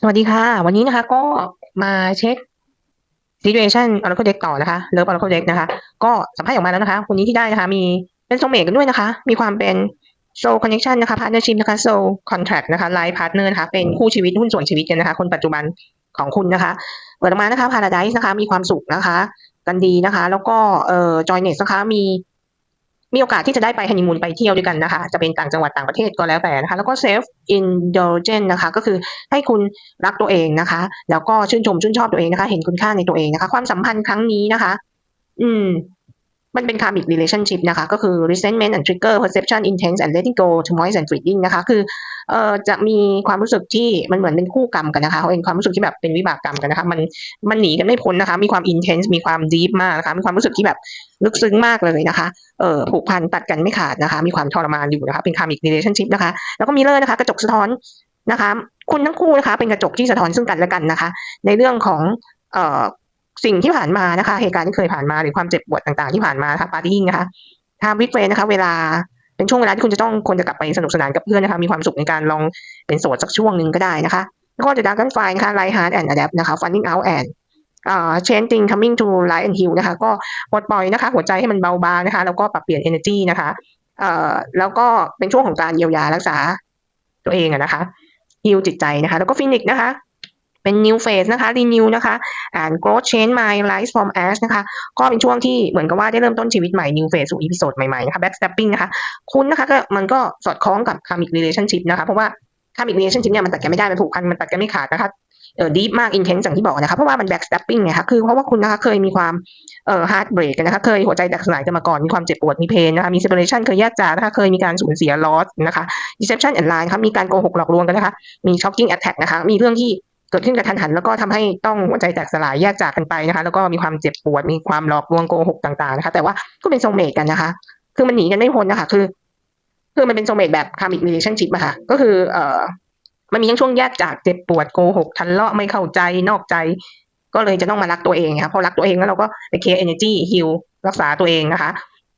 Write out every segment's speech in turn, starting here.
สวัสดีค่ะ วันนี้นะคะ ก็มาเช็ค situation Oracle Deck ต่อนะคะ Love Oracle Deck นะคะ ก็สัมภาษณ์ออกมาแล้วนะคะ คนนี้ที่ได้นะคะ มีเป็นโซเมกันด้วยนะคะ มีความเป็น soul connection นะคะ partnership นะคะ soul contract นะคะ life partner นะคะ เป็นคู่ชีวิตหุ้นส่วนชีวิตกันนะคะ คนปัจจุบันของคุณนะคะเปิดออกมานะคะ paradise นะคะ มีความสุขนะคะ กันดีนะคะ แล้วก็เอ่อ joyness นะคะมี มีโอกาสที่จะได้ไปฮันนีมูนไปเที่ยวด้วยกันนะคะ จะเป็นต่างจังหวัดต่างประเทศก็แล้วแต่นะคะ แล้วก็ self indulgent นะคะ ก็คือให้คุณรักตัวเองนะคะ แล้วก็ชื่นชมชื่นชอบตัวเองนะคะ เห็นคุณค่าในตัวเองนะคะ ความสัมพันธ์ครั้งนี้นะคะ อืม มันเป็น karmic relationship นะคะ ก็คือ resentment and trigger perception intense and letting go to moist and freeing นะคะ คือเอ่อจะมีความรู้สึกที่มันเหมือนเป็นคู่กรรมกันนะคะเป็นความรู้สึกที่แบบเป็นวิบากกรรมกันนะคะ มันมันหนีกันไม่พ้นนะคะ มีความ intense มีความ deep มากนะคะ มีความรู้สึกที่แบบลึกซึ้งมากเลยนะคะ เอ่อผูกพันตัดกันไม่ขาดนะคะ มีความทรมานอยู่นะคะ เป็น karmic relationship นะคะ แล้วก็ mirror นะคะ กระจกสะท้อนนะคะ คุณทั้งคู่นะคะ เป็นกระจกที่สะท้อนซึ่งกันและกันนะคะ ในเรื่องของเอ่อ สิ่งที่ผ่านมานะคะ เหตุการณ์ที่เคยผ่านมาหรือความเจ็บปวดต่างๆ ที่ผ่านมานะคะ partying นะคะ time with friend นะคะ เวลาเป็นช่วงเวลาที่คุณจะต้องควรจะกลับไปสนุกสนานกับเพื่อนนะคะ มีความสุขในการลองเป็นโสดสักช่วงหนึ่งก็ได้นะคะแล้วก็ The Dragonfly นะคะ Light Heart and Adapt นะคะ Finding Out and อ่า Changing Coming to Light and Heal นะคะ ก็ปลดปล่อยนะคะ หัวใจให้มันเบาบางนะคะ แล้วก็ปรับเปลี่ยน energy นะคะเอ่อแล้วก็เป็นช่วงของการเยียวยารักษาตัวเองนะคะ heal จิตใจนะคะ แล้วก็ Phoenix นะคะ เป็น new phase นะคะ renew นะคะ and growth change my life from ash นะคะ ก็เป็นช่วงที่เหมือนกับว่าได้เริ่มต้นชีวิตใหม่ new phase สู่ episode ใหม่ๆ นะคะ backstepping นะคะ คุณนะคะก็มันก็สอดคล้องกับ karmic relationship นะคะ เพราะว่า karmic relationship เนี่ยมันตัดกันไม่ได้ มันผูกพัน มันตัดกันไม่ขาดนะคะเออ deep มาก intense อย่างที่บอกนะคะเพราะว่ามัน backstepping ไงคะคือเพราะว่าคุณนะคะเคยมีความเอ่อ heartbreak กันนะคะ เคยหัวใจแตกสลายกันมาก่อนมีความเจ็บปวดมี pain นะคะมี separation เคยแยกจากนะคะเคยมีการสูญเสีย loss นะคะ deception and lie นะคะมีการโกหกหลอกลวงกันนะคะ มี shocking attack นะคะ มีเรื่องที่ เกิดขึ้นกระทันหัน แล้วก็ทำให้ต้องหัวใจแตกสลายแยกจากกันไปนะคะ แล้วก็มีความเจ็บปวดมีความหลอกลวงโกหกต่างๆนะคะ แต่ว่าก็เป็น soulmate กันนะคะ คือมันหนีกันไม่พ้นนะคะ คือ คือมันเป็น soulmate แบบ karmic relationship อะค่ะ ก็คือ เอ่อ มันมีทั้งช่วงแยกจากเจ็บปวดโกหกทะเลาะไม่เข้าใจนอกใจ ก็เลยจะต้องมารักตัวเองค่ะพอรักตัวเองแล้วเราก็ไป clear energy heal รักษาตัวเองนะคะ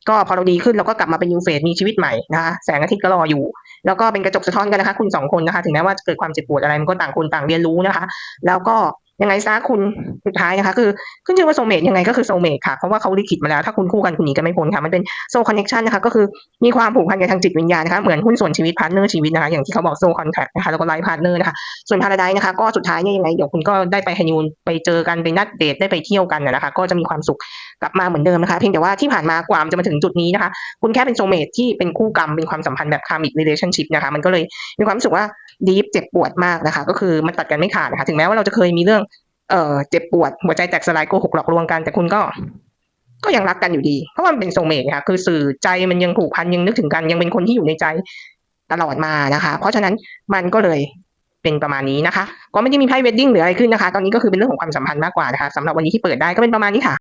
ก็พอเราดีขึ้นเราก็กลับมาเป็นยูเฟสมีชีวิตใหม่นะคะแสงอาทิตย์ก็รออยู่ แล้วก็เป็นกระจกสะท้อนกันนะคะ คุณสองคนนะคะ ถึงแม้ว่าจะเกิดความเจ็บปวดอะไรมันก็ต่างคนต่างเรียนรู้นะคะ แล้วก็ ยังไงเสียคุณสุดท้ายนะคะ คือขึ้นชื่อว่า soulmate ยังไงก็คือ soulmate ค่ะ เพราะว่าเขาลิขิตมาแล้ว ถ้าคุณคู่กันคุณหนีกันไม่พ้นค่ะ มันเป็น soul connection นะคะ ก็คือมีความผูกพันกันทางจิตวิญญาณนะคะเหมือนหุ้นส่วนชีวิต partner ชีวิตนะคะ อย่างที่เขาบอก soul contract นะคะแล้วก็ life partner นะคะ ส่วน paradise นะคะ ก็สุดท้ายเนี่ยยังไงเดี๋ยวคุณก็ได้ไปฮันนีมูนไปเจอกันไปนัดเดตได้ไปเที่ยวกันนะคะ ก็จะมีความสุขกลับมาเหมือนเดิมนะคะ เพียงแต่ว่าที่ผ่านมากวามจะมาถึงจุดนี้นะคะ คุณแค่เป็น soulmate ที่เป็นคู่กรรมเป็นความสัมพันธ์แบบ karmic relationship นะคะ มันก็เลยมีความรู้สึกว่า deep เจ็บปวดมากนะคะ ก็คือมันตัดกันไม่ขาดนะคะ ถึงแม้ว่าเราจะเคยมีเรื่อง เอ่อเจ็บปวดหัวใจแตกสลายโกหกหลอกลวงกันแต่คุณก็ก็ยังรักกันอยู่ดี เพราะมันเป็นโซเมตค่ะ คือสื่อใจมันยังผูกพันยังนึกถึงกัน ยังเป็นคนที่อยู่ในใจตลอดมานะคะ เพราะฉะนั้นมันก็เลยเป็นประมาณนี้นะคะ ก็ไม่ได้มีไพ่เวดดิ้งหรืออะไรขึ้นนะคะ ตอนนี้ก็คือเป็นเรื่องของความสัมพันธ์มากกว่านะคะสำหรับวันนี้ที่เปิดได้ก็เป็นประมาณนี้ค่ะ